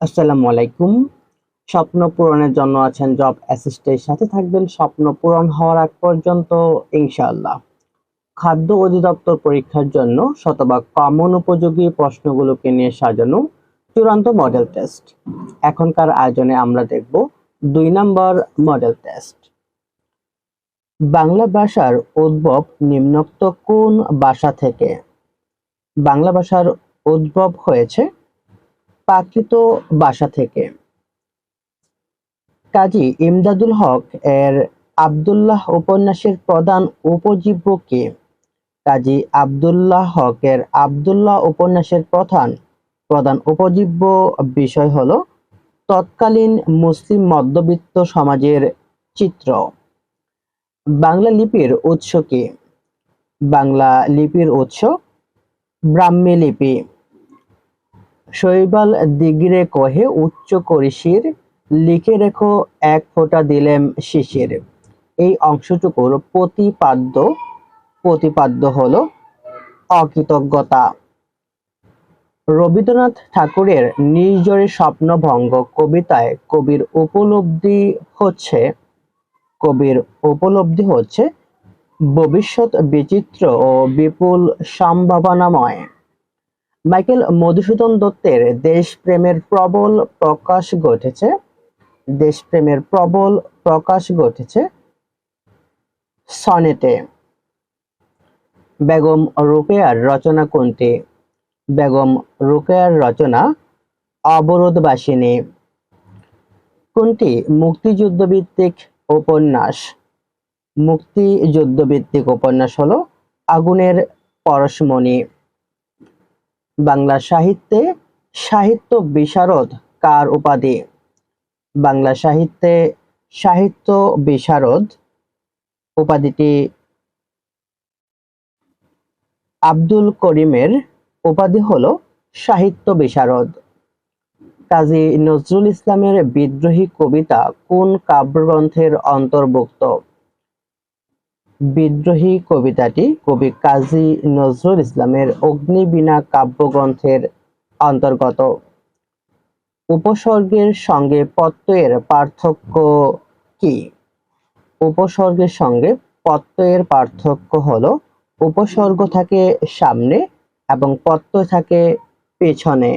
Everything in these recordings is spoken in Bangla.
আসসালামু আলাইকুম। স্বপ্ন পূরণের জন্য আছেন জব অ্যাসিস্টের সাথে থাকবেন স্বপ্ন পূরণ হওয়ার আগ পর্যন্ত, ইনশাআল্লাহ। খাদ্য অধিদপ্তর পরীক্ষার জন্য শতভাগ কমন উপযোগী প্রশ্নগুলোকে নিয়ে সাজানো চূড়ান্ত মডেল টেস্ট এখনকার আয়োজনে আমরা দেখব দুই নম্বর মডেল টেস্ট বাংলা ভাষার উদ্ভব নিম্নোক্ত কোন ভাষা থেকে? বাংলা ভাষার উদ্ভব হয়েছে প্রাকৃত ভাষা থেকে। কাজী ইমদাদুল হক এর আব্দুল্লাহ উপন্যাসের প্রধান উপজীব্য কে? কাজী আব্দুল্লাহ হকের আব্দুল্লাহ উপন্যাসের প্রধান প্রধান উপজীব্য বিষয় হলো তৎকালীন মুসলিম মধ্যবিত্ত সমাজের চিত্র। বাংলা লিপির উৎস কি? বাংলা লিপির উৎস ব্রাহ্মী লিপি। শৈবাল দিগিরে কহে, উচ্চ করিসির লিখে রেখো এক ফোঁটা দিলেম শিশির। এই অংশটুকুর প্রতিপাদ্য প্রতিপাদ্য হল অকৃতজ্ঞতা। রবীন্দ্রনাথ ঠাকুরের নির্জরে স্বপ্নভঙ্গ কবিতায় কবির উপলব্ধি হচ্ছে, কবির উপলব্ধি হচ্ছে ভবিষ্যৎ বিচিত্র ও বিপুল সম্ভাবনাময়। মাইকেল মধুসূদন দত্তের দেশপ্রেমের প্রবল প্রকাশ ঘটেছে। দেশপ্রেমের প্রবল প্রকাশ ঘটেছে সনেটে। বেগম রোকেয়ার রচনা কোনটি? বেগম রোকেয়ার রচনা অবরোধবাসিনী। কোনটি? মুক্তিযুদ্ধভিত্তিক উপন্যাস। মুক্তিযুদ্ধভিত্তিক উপন্যাস হলো আগুনের পরশমণি। বাংলা সাহিত্যে সাহিত্য বিশারদ কার উপাধি? বাংলা সাহিত্যে সাহিত্য বিশারদ উপাধিটি আব্দুল করিমের উপাধি হলো সাহিত্য বিশারদ। কাজী নজরুল ইসলামের বিদ্রোহী কবিতা কোন কাব্যগ্রন্থের অন্তর্ভুক্ত? বিদ্রোহী কবিতাটি কবি কাজী নজরুল ইসলামের অগ্নিবীণা কাব্যগ্রন্থের অন্তর্গত। উপসর্গের সঙ্গে প্রত্যয়ের পার্থক্য কি? উপসর্গের সঙ্গে প্রত্যয়ের পার্থক্য হলো, উপসর্গ থাকে সামনে এবং প্রত্যয় থাকে পেছনে।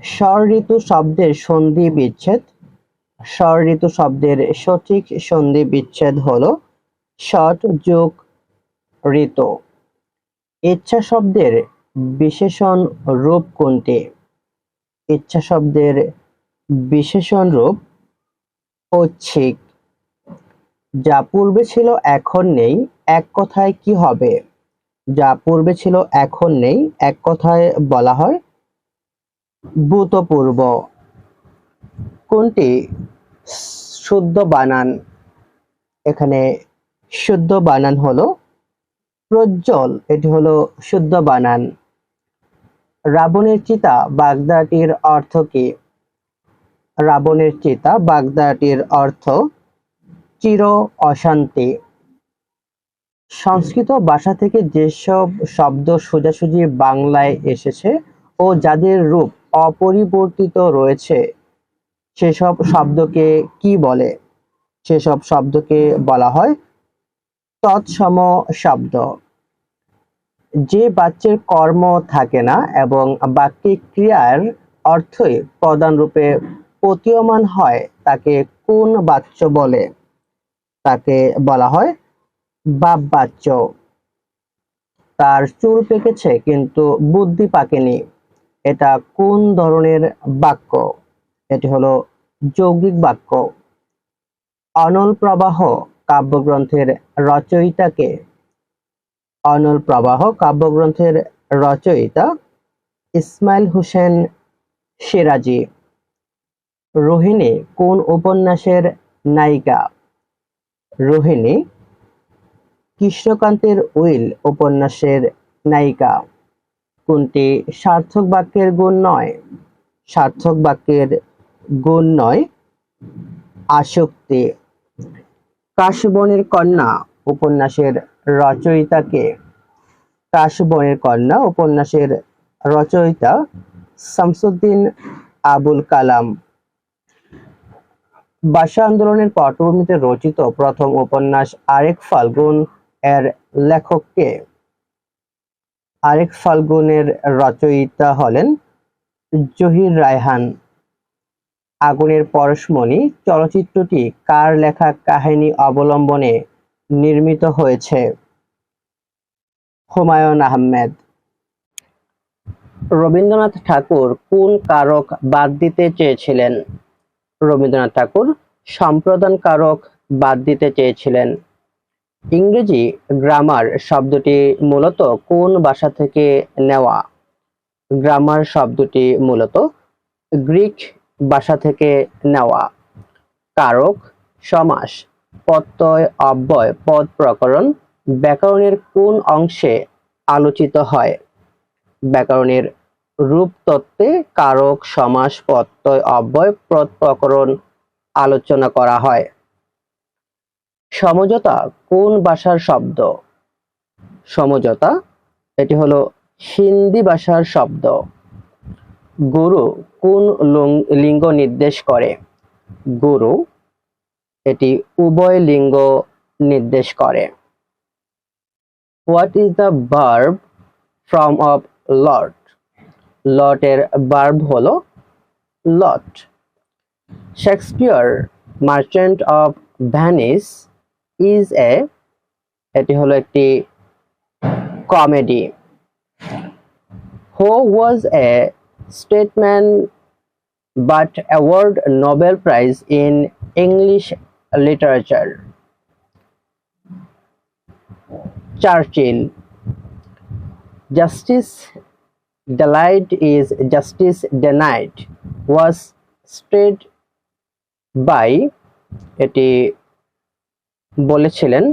স্বর ঋতু শব্দের সন্ধি বিচ্ছেদ। স্বর ঋতু শব্দের সঠিক সন্ধি বিচ্ছেদ হলো ষট যোগ ঋতু। ইচ্ছা শব্দের বিশেষণ রূপ কোনটি? ইচ্ছা শব্দের বিশেষণ রূপ ঐচ্ছিক। যা পূর্বে ছিল, এখন নেই, এক কথায় কি হবে? যা পূর্বে ছিল, এখন নেই, এক কথায় বলা হয় ভূতপূর্ব। কোনটি? শুদ্ধ বানান। এখানে শুদ্ধ বানান হলো প্রজ্জ্বল, এটি হলো শুদ্ধ বানান। রাবণের চিতা বাগদাটির অর্থ কি? রাবণের চিতা বাগদাটির অর্থ চির অশান্তি। সংস্কৃত ভাষা থেকে যেসব শব্দ সোজাসুজি বাংলায় এসেছে ও যাদের রূপ অপরিবর্তিত রয়েছে, সেসব শব্দকে কি বলে? সেসব শব্দকে বলা হয় তৎসম শব্দ। যে বাচ্যের কর্ম থাকে না এবং বাক্যিক ক্রিয়ার অর্থই প্রধান রূপে প্রতীয়মান হয়, তাকে কোন বাচ্য বলে? তাকে বলা হয় বাপ বাচ্য তার চুল পেকেছে, কিন্তু বুদ্ধি পাকেনি। এটা কোন ধরনের বাক্য? এটি হলো যৌগিক বাক্য। অনল প্রবাহ কাব্যগ্রন্থের রচয়িতাকে? অনল প্রবাহ কাব্যগ্রন্থের রচয়িতা ইসমাইল হোসেন সিরাজি। রোহিণী কোন উপন্যাসের নায়িকা? রোহিণী কৃষ্ণকান্তের উইল উপন্যাসের নায়িকা। কোনটি সার্থক বাক্যের গুণ নয়? সার্থক বাক্যের গুণ নয়। আসক্তি কাশবনের কন্যা উপন্যাসের রচয়িতাকে। কাশবনের কন্যা উপন্যাসের রচয়িতা শামসুদ্দিন আবুল কালাম। ভাষা আন্দোলনের পটভূমিতে রচিত প্রথম উপন্যাস আরেক ফাল্গুন এর লেখককে। আরেক ফাল্গুনের রচয়িতা হলেন জহির রায়হান। আগুনের পরশমণি চলচ্চিত্রটি কার লেখা কাহিনী অবলম্বনে নির্মিত হয়েছে? হুমায়ুন আহমেদ। রবীন্দ্রনাথ ঠাকুর কোন কারক বাদ দিতে চেয়েছিলেন? রবীন্দ্রনাথ ঠাকুর সম্প্রদান কারক বাদ দিতে চেয়েছিলেন। ইংরেজি গ্রামার শব্দটি মূলত কোন ভাষা থেকে নেওয়া? গ্রামার শব্দটি মূলত গ্রিক ভাষা থেকে নেওয়া। কারক, সমাস, প্রত্যয়, অব্যয়, পদ প্রকরণ ব্যাকরণের কোন অংশে আলোচিত হয়? ব্যাকরণের রূপ তত্ত্বে কারক, সমাস, প্রত্যয়, অব্যয়, পদ প্রকরণ আলোচনা করা হয়। সমঝোতা কোন ভাষার শব্দ? সমঝোতা, এটি হলো হিন্দি ভাষার শব্দ। গুরু কোন লিঙ্গ নির্দেশ করে? গুরু, এটি উভয় লিঙ্গ নির্দেশ করে। What is the verb from of lot লটের ভার্ব হলো lot Shakespeare merchant of Venice is a এটি হলো একটি comedy who was a Statesman but award Nobel Prize in English Literature. Churchill. Justice denied is justice denied was spread by এটি বলেছিলেন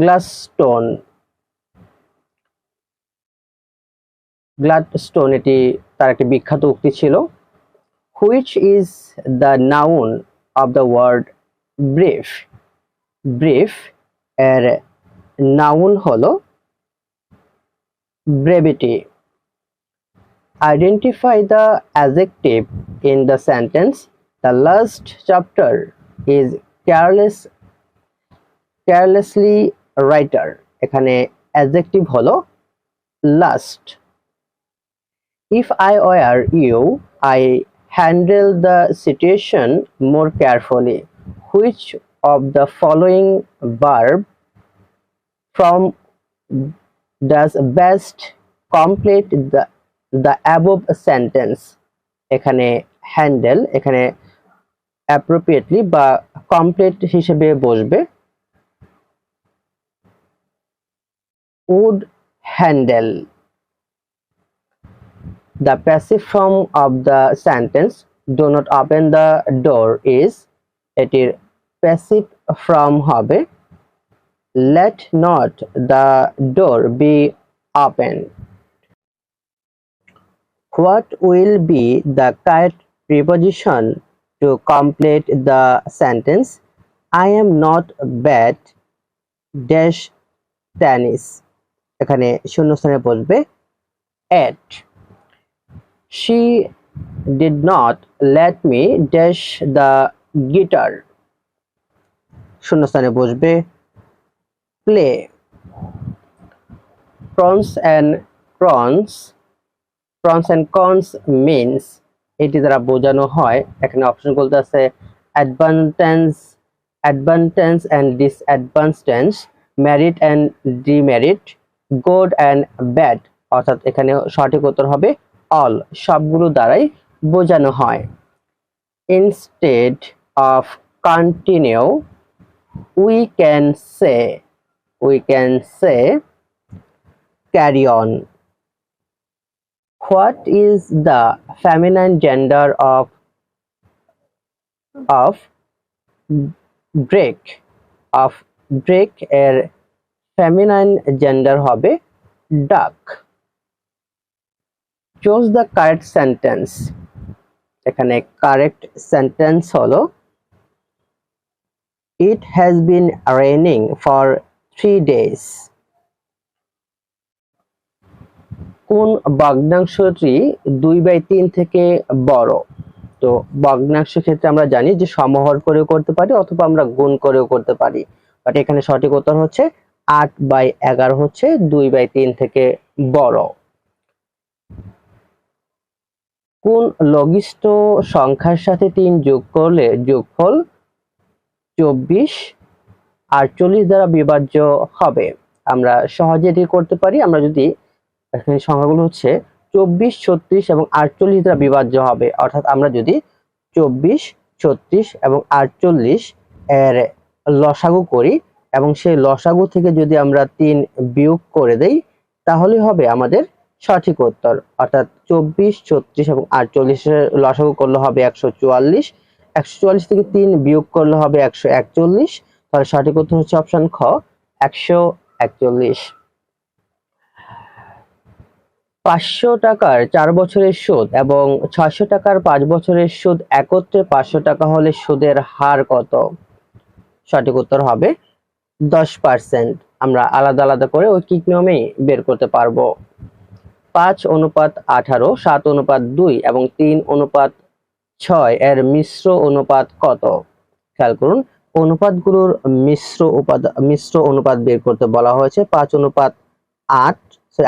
গ্লাসস্টোন গ্লাডস্টোন এটি তার একটি বিখ্যাত উক্তি ছিল which is the noun of the word brief brief এর নাউন হল brevity identify the adjective in the sentence the last chapter is careless carelessly writer এখানে অ্যাজেক্টিভ হলো last If I were you, I handle the situation more carefully. Which of the following verb from does best complete the the above sentence? এখানে হ্যান্ডেল এখানে অ্যাপ্রোপ্রিয়েটলি বা কমপ্লিট হিসেবে বসবে would handle The passive form of the sentence do not open the door is এটির passive form হবে let not the door be opened. What will be the correct preposition to complete the sentence? I am not bad dash tennis. এখানে শূন্যস্থানে বসবে at. She did not let me dash the guitar. শূন্যস্থানে বসবে play. Pros and cons pros and cons means এটি দ্বারা বোঝানো হয় এখানে অপশন বলতে আছে advantage advantage and disadvantage merit and demerit good and bad অর্থাৎ এখানে সঠিক উত্তর হবে অল সবগুলো দ্বারাই বোঝানো হয় instead of continue we can say we can say carry on what is the feminine gender of of break of break এর feminine gender হবে duck choose the correct sentence এখানে কারেক্ট সেন্টেন্স হলো it has been raining for three days. কোন ভগ্নাংশটি দুই বাই তিন থেকে বড়? তো ভগ্নাংশ ক্ষেত্রে আমরা জানি যে সমহর করেও করতে পারি অথবা আমরা গুণ করেও করতে পারি। বাট এখানে সঠিক উত্তর হচ্ছে আট বাই এগারো হচ্ছে দুই বাই তিন থেকে বড়। কোন লঘিষ্ঠ সংখ্যার সাথে তিন যোগ করলে যোগফল চব্বিশ আটচল্লিশ দ্বারা বিভাজ্য হবে। আমরা সহজে এটি করতে পারি। আমরা যদি এখানে সংখ্যাগুলো হচ্ছে চব্বিশ, ছত্রিশ এবং আটচল্লিশ দ্বারা বিভাজ্য হবে, অর্থাৎ আমরা যদি চব্বিশ, ছত্রিশ এবং আটচল্লিশ এর লসাগু করি এবং সেই লসাগু থেকে যদি আমরা তিন বিয়োগ করে দেই, তাহলে হবে আমাদের সঠিক উত্তর, অর্থাৎ চব্বিশ, ছত্রিশ এবং আটচল্লিশের লসাগু করলে হবে একশো চুয়াল্লিশ একশো চুয়াল্লিশ থেকে তিন বিয়োগ করলে হবে একশো একচল্লিশ, তাহলে সঠিক উত্তর হচ্ছে অপশন খ, একশো একচল্লিশ। পাঁচশো টাকার চার বছরের সুদ এবং ছয়শো টাকার পাঁচ বছরের সুদ একত্রে পাঁচশো টাকা হলে সুদের হার কত? সঠিক উত্তর হবে দশ পার্সেন্ট। আমরা আলাদা আলাদা করে ঐকিক নিয়মেই বের করতে পারব। পাঁচ অনুপাত আঠারো, সাত অনুপাত দুই এবং তিন অনুপাত ছয় এর মিশ্র অনুপাত কত? খেয়াল করুন, অনুপাতগুলোর মিশ্র উপাদান মিশ্র অনুপাত বের করতে বলা হয়েছে পাঁচ অনুপাত আট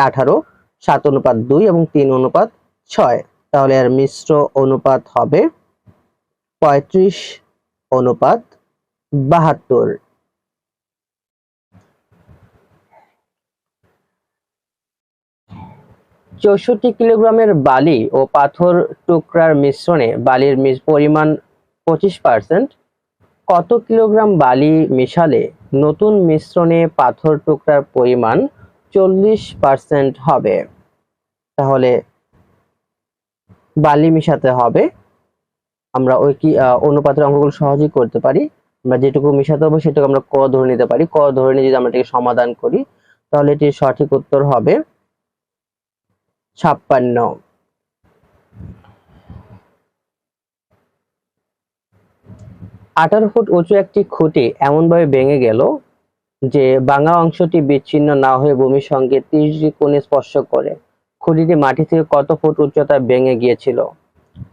আঠারো, সাত অনুপাত দুই এবং তিন অনুপাত ছয়। তাহলে এর মিশ্র অনুপাত হবে পঁয়ত্রিশ অনুপাত বাহাত্তর। চৌষট্টি কিলোগ্রামের বালি ও পাথর টুকরার মিশ্রণে বালির পরিমাণ পঁচিশ পার্সেন্ট। কত কিলোগ্রাম বালি মিশালে নতুন মিশ্রণে পাথর টুকরার পরিমাণ চল্লিশ পার্সেন্ট হবে? তাহলে বালি মিশাতে হবে। আমরা ওই কি অনুপাতের অঙ্কগুলো সহজেই করতে পারি। আমরা যেটুকু মিশাতে হবে সেটুকু আমরা ক ধরে নিতে পারি। ক ধরে নিয়ে যদি আমরা এটাকে সমাধান করি, তাহলে এটির সঠিক উত্তর হবে ছাপ্পান্ন। আঠারো ফুট উঁচু একটি খুঁটি এমনভাবে ভেঙে গেল যে ভাঙা অংশটি বিচ্ছিন্ন না হয়ে ভূমির সঙ্গে ত্রিশ কোণে স্পর্শ করে। খুঁটিটি মাটি থেকে কত ফুট উচ্চতায় ভেঙে গিয়েছিল?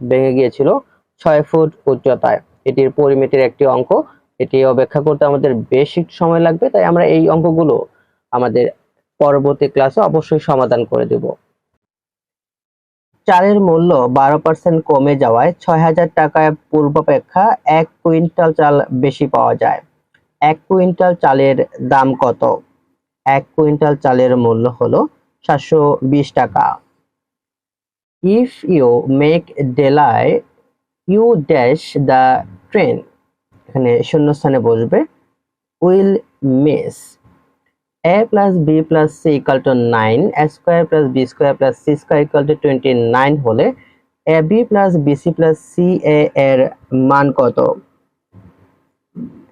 ভেঙে গিয়েছিল ছয় ফুট উচ্চতায়। এটির পরিমিতির একটি অঙ্ক। এটি অপেক্ষা করতে আমাদের বেশ সময় লাগবে, তাই আমরা এই অঙ্কগুলো আমাদের পরবর্তী ক্লাসে অবশ্যই সমাধান করে দেব। চালের মূল্য বারো পার্সেন্ট কমে যাওয়ায় ছয় হাজার টাকায় পূর্বাপেক্ষা এক কুইন্টাল চাল বেশি পাওয়া যায়। এক কুইন্টাল চালের দাম কত? এক কুইন্টাল চালের মূল্য হলো সাতশো বিশ টাকা। If you make delay you dash the train এখানে শূন্যস্থানে বসবে। Will miss a plus b plus c equal to 9 a square plus b square plus c square equal to 29 হলে ab plus bc plus ca এর মান কত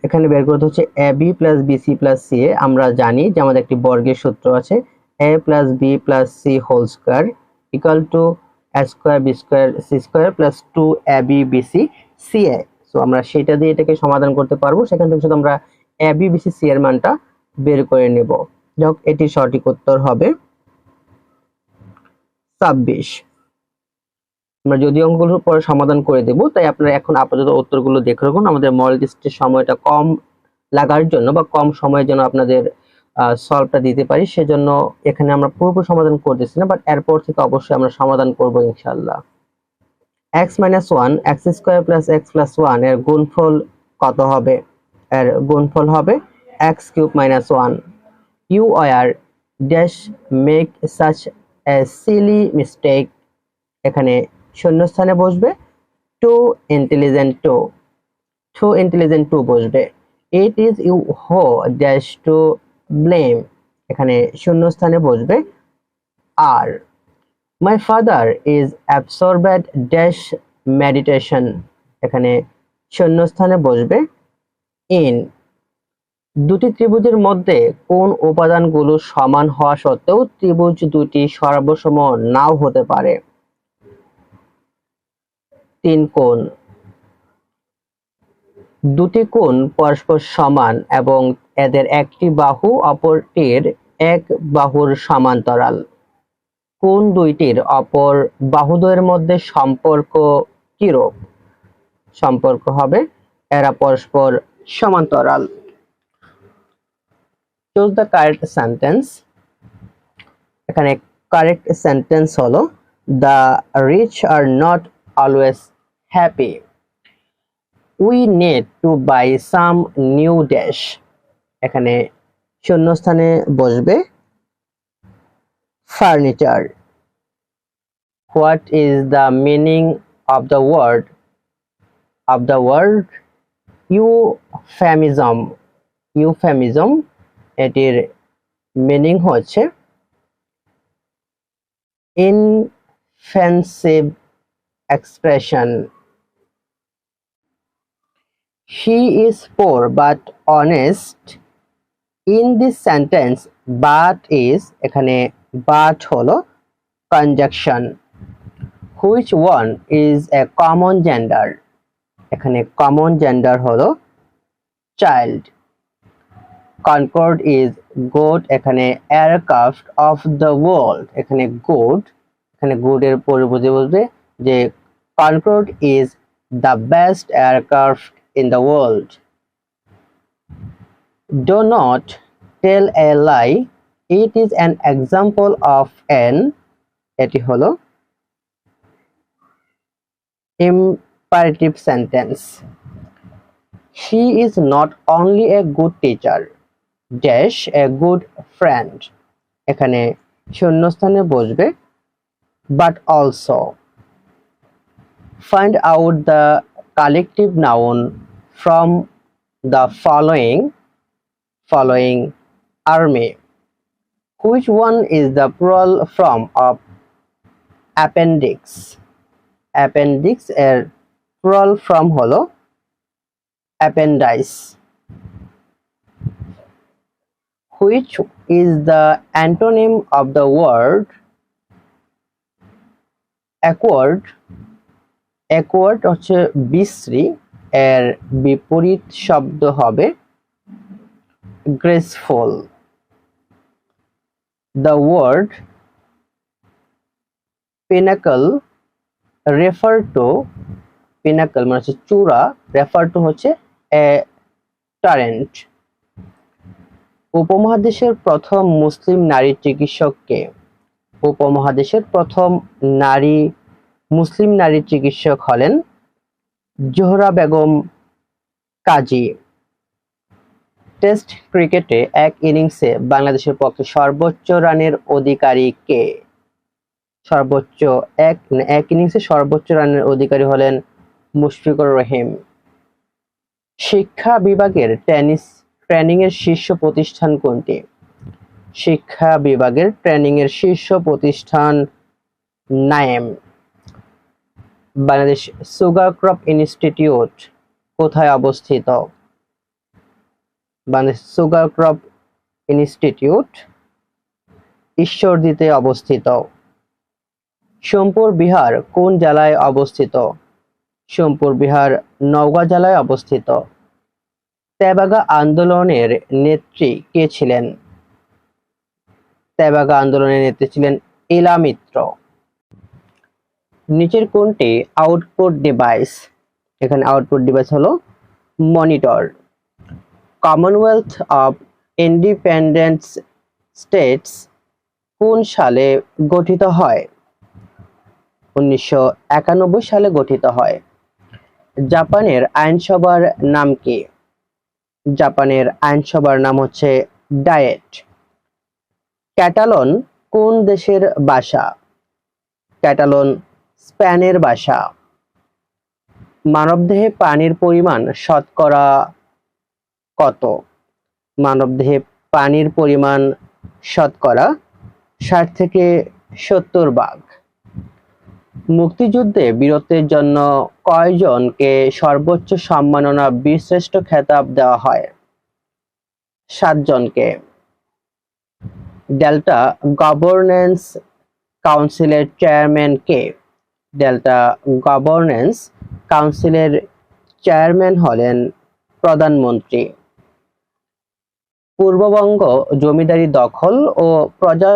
এখানে বের করতে হচ্ছে ab plus bc plus ca আমরা জানি যে আমাদের একটি বর্গের সূত্র আছে a plus b plus c whole square equal to a square b square c square plus 2 ab bc ca so আমরা সেটা দিয়ে এটাকে সমাধান করতে পারব সেখান থেকে শুধু আমরা ab bc c এর মানটা বের করে নেব। যাক, এটি সঠিক উত্তর হবে ছাব্বিশ। আমরা যদি অঙ্কগুলো পরে সমাধান করে দেব, তাই আপনারা এখন আপাতত উত্তরগুলো দেখে রাখুন। আমাদের মডেল টেস্টের সময়টা কম লাগার জন্য বা কম সময়ের জন্য আপনাদের সলভটা দিতে পারি, সেজন্য এখানে আমরা পুরোপুরি সমাধান করতেছি না বাট এরপর থেকে অবশ্যই আমরা সমাধান করব ইনশাল্লাহ X minus one X square plus X plus ওয়ানের গুণফল কত হবে? এর গুণফল হবে x cube minus 1 you are dash make such a silly mistake. এখানে শূন্যস্থানে বসবে too intelligent to too intelligent to বসবে। It is you who dash to blame এখানে শূন্যস্থানে বসবে আর my father is absorbed dash meditation এখানে শূন্যস্থানে বসবে ইন দুটি ত্রিভুজের মধ্যে কোন উপাদানগুলো সমান হওয়া সত্ত্বেও ত্রিভুজ দুটি সর্বসম নাও হতে পারে। তিন কোণ। দুটি কোণ পরস্পর সমান এবং এদের একটি বাহু, অপরটির এক বাহুর সমান্তরাল। কোন দুইটির অপর বাহুদ্বয়ের মধ্যে সম্পর্ক কিরূপ? সম্পর্ক হবে, এরা পরস্পর সমান্তরাল। চুজ দ্য কারেক্ট সেন্টেন্স এখানে কারেক্ট সেন্টেন্স হলো the rich are not always happy we need to buy some new dash এখানে শূন্যস্থানে বসবে furniture what is the meaning of the word of the word euphemism euphemism এটির মিনিং হচ্ছে inoffensive expression he is poor but honest in this sentence but is এখানে বাট হলো conjunction which one is a common gender এখানে কমন জেন্ডার হলো চাইল্ড কনকর্ড ইজ গোড এখানে এয়ারক্রাফ্ট অফ দ্য ওয়ার্ল্ড এখানে গোড এখানে গোডের বুঝে বুঝবে যে Concorde is the best aircraft in the world do not tell a lie it is an example of an এটি হল imperative sentence she is not only a good teacher dash a good friend. এখানে শূন্যস্থানে বসবে but also find out the collective noun from the following following army which one is the plural form of appendix appendix এর plural form হলো appendix Which is the antonym of the word awkward awkward হচ্ছে বিশ্রী, এর বিপরীত শব্দ হবে graceful the word pinnacle refer to pinnacle মানে হচ্ছে চূড়া রেফার টু হচ্ছে এ টারেন্ট উপমহাদেশের প্রথম মুসলিম নারী চিকিৎসককে উপমহাদেশের প্রথম নারী, মুসলিম নারী চিকিৎসক হলেন জোহরা বেগম কাজী। টেস্ট ক্রিকেটে এক ইনিংসে বাংলাদেশের পক্ষে সর্বোচ্চ রানের অধিকারী কে? সর্বোচ্চ এক এক ইনিংসে সর্বোচ্চ রানের অধিকারী হলেন মুশফিকুর রহিম। শিক্ষা বিভাগের টেনিস ট্রেনিং এর শীর্ষ প্রতিষ্ঠান কোনটি? শিক্ষা বিভাগের ট্রেনিং এর শীর্ষ প্রতিষ্ঠান NAEM. Bangladesh sugar crop institute কোথায় অবস্থিত? বাংলাদেশ সুগার ক্রপ ইনস্টিটিউট ঈশ্বরদীতে অবস্থিত। সোমপুর বিহার কোন জেলায় অবস্থিত? সোমপুর বিহার নওগাঁ জেলায় অবস্থিত। তেবাগা আন্দোলনের নেত্রী কে ছিলেন? তেবাগা আন্দোলনের নেত্রী ছিলেন ইলা মিত্র। নিচের কোনটি আউটপুট ডিভাইস। এখানে আউটপুট ডিভাইস হলো monitor. Commonwealth of Independent States কোন সালে গঠিত হয়? উনিশশো একানব্বই সালে গঠিত হয়। জাপানের আইনসভার নাম কি? জাপানের আইনসভার নাম হচ্ছে ডায়েট। ক্যাটালন কোন দেশের ভাষা? ক্যাটালন স্প্যানের ভাষা। মানবদেহে পানির পরিমাণ শতকরা কত? মানবদেহে পানির পরিমাণ শতকরা ষাট থেকে সত্তর ভাগ। মুক্তিযুদ্ধে বীরত্বের জন্য কয়জনকে সর্বোচ্চ সম্মাননা বীরশ্রেষ্ঠ খেতাব দেওয়া হয়? সাতজনকে। ডেল্টা গভর্নেন্স কাউন্সিলের চেয়ারম্যান কে? ডেল্টা গভর্নেন্স কাউন্সিলের চেয়ারম্যান হলেন প্রধানমন্ত্রী। পূর্ববঙ্গ জমিদারি দখল ও প্রজা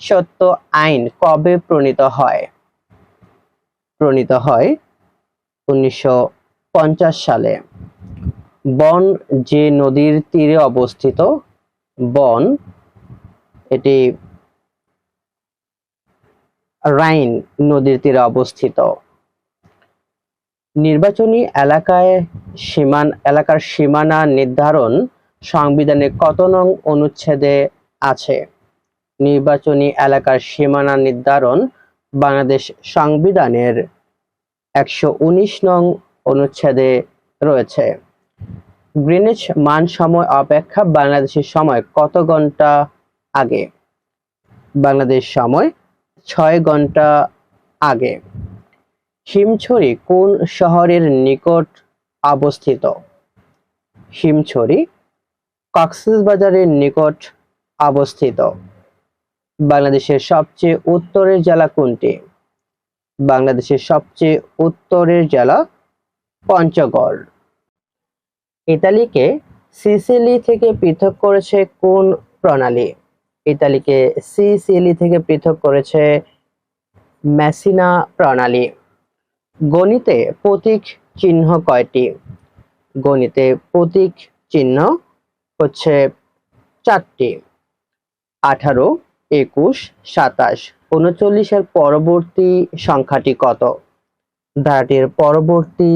সত্য আইন কবে প্রণীত হয়? প্রণীত হয় উনিশশো পঞ্চাশ সালে। বন যে নদীর তীরে অবস্থিত, বন, এটি রাইন নদীর তীরে অবস্থিত। নির্বাচনী এলাকায় সীমান, এলাকার সীমানা নির্ধারণ সংবিধানে কত নং অনুচ্ছেদে আছে? নির্বাচনী এলাকার সীমানা নির্ধারণ বাংলাদেশ সংবিধানের একশো উনিশ নং অনুচ্ছেদে রয়েছে। গ্রিনিচ মান সময় অপেক্ষা বাংলাদেশের সময় কত ঘণ্টা আগে? বাংলাদেশ সময় ছয় ঘণ্টা আগে। হিমছড়ি কোন শহরের নিকট অবস্থিত? হিমছড়ি কক্সবাজারের নিকট অবস্থিত। বাংলাদেশের সবচেয়ে উত্তরের জেলা কোনটি? বাংলাদেশের সবচেয়ে উত্তরের জেলা পঞ্চগড়। ইতালিকে সিসিলি থেকে পৃথক করেছে কোন প্রণালী? ইতালিকে সিসিলি থেকে পৃথক করেছে ম্যাসিনা প্রণালী। গণিতে প্রতীক চিহ্ন কয়টি? গণিতে প্রতীক চিহ্ন হচ্ছে চারটি। আঠারো একুশ, সাতাশ, উনচল্লিশের পরবর্তী সংখ্যাটি কত? ধারাটির পরবর্তী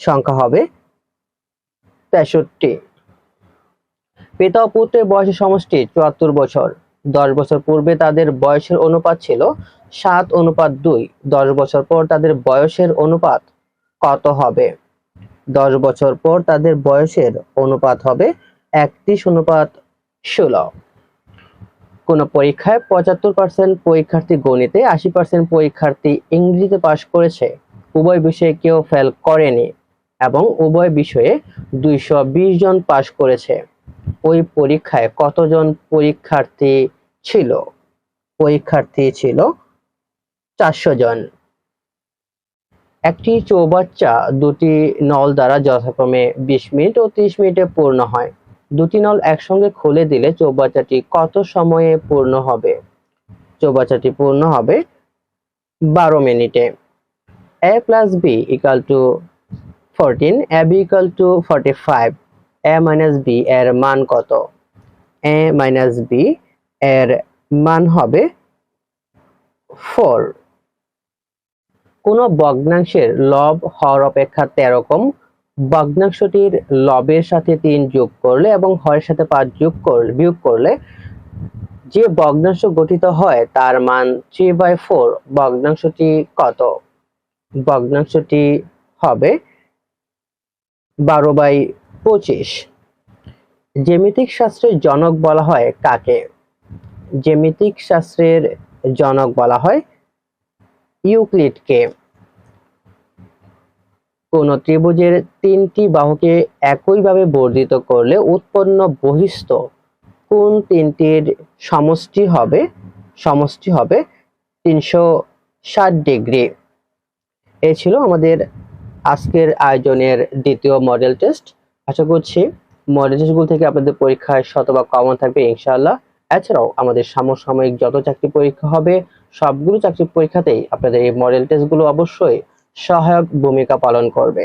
সংখ্যা হবে তেষট্টি। পিতা ও পুত্রের বয়সের সমষ্টি চুয়াত্তর বছর। দশ বছর পূর্বে তাদের বয়সের অনুপাত ছিল সাত অনুপাত দুই। দশ বছর পর তাদের বয়সের অনুপাত কত হবে? দশ বছর পর তাদের বয়সের অনুপাত হবে একত্রিশ অনুপাত ষোলো। কোন পরীক্ষায় পঁচাত্তর পার্সেন্ট পরীক্ষার্থী গণিতে, আশি পার্সেন্ট পরীক্ষার্থী ইংরেজিতে পাশ করেছে। উভয় বিষয়ে কেউ ফেল করেনি এবং উভয় বিষয়ে দুইশো বিশ জন পাশ করেছে। ওই পরীক্ষায় কতজন পরীক্ষার্থী ছিল? পরীক্ষার্থী ছিল চারশো জন। একটি চৌবাচ্চা দুটি নল দ্বারা যথাক্রমে বিশ মিনিট ও ত্রিশ মিনিটে পূর্ণ হয়। দুটি নল একসঙ্গে খুলে দিলে চৌবাচ্চাটি কত সময়ে পূর্ণ হবে? চৌবাচ্চাটি পূর্ণ হবে বারো মিনিটে। A plus B equal to fourteen A B equal to forty five A minus B এর মান কত? এ মাইনাস বি এর মান হবে ফোর কোন ভগ্নাংশের লব হর অপেক্ষা তেরো কম ভগ্নাংশটির লবের সাথে তিন যোগ করলে এবং হরের সাথে পাঁচ যোগ করলে, বিয়োগ করলে যে ভগ্নাংশ গঠিত হয় তার মান থ্রি বাই ফোর ভগ্নাংশটি কত? ভগ্নাংশটি হবে বারো বাই পঁচিশ। জ্যামিতিক শাস্ত্রের জনক বলা হয় কাকে? জ্যামিতিক শাস্ত্রের জনক বলা হয় ইউক্লিডকে। কোন ত্রিভুজের তিনটি বাহুকে একইভাবে বর্ধিত করলে উৎপন্ন বহিস্থ কোন তিনটির সমষ্টি হবে সমষ্টি হবে তিনশো ষাট ডিগ্রি। এ ছিল আমাদের আজকের আয়োজনের দ্বিতীয় মডেল টেস্ট আশা করছি মডেল টেস্টগুলো থেকে আপনাদের পরীক্ষায় শতভাগ কমন থাকবে ইনশাআল্লাহ। এছাড়াও আমাদের সমসাময়িক যত চাকরি পরীক্ষা হবে, সবগুলো চাকরি পরীক্ষাতেই আপনাদের এই মডেল টেস্টগুলো অবশ্যই সহায়ক ভূমিকা পালন করবে।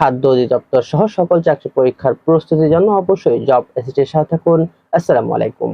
খাদ্য অধিদপ্তর সহ সকল চাকরি পরীক্ষার প্রস্তুতির জন্য অবশ্যই জব এসিস্টের সাথে থাকুন। আসসালামু আলাইকুম।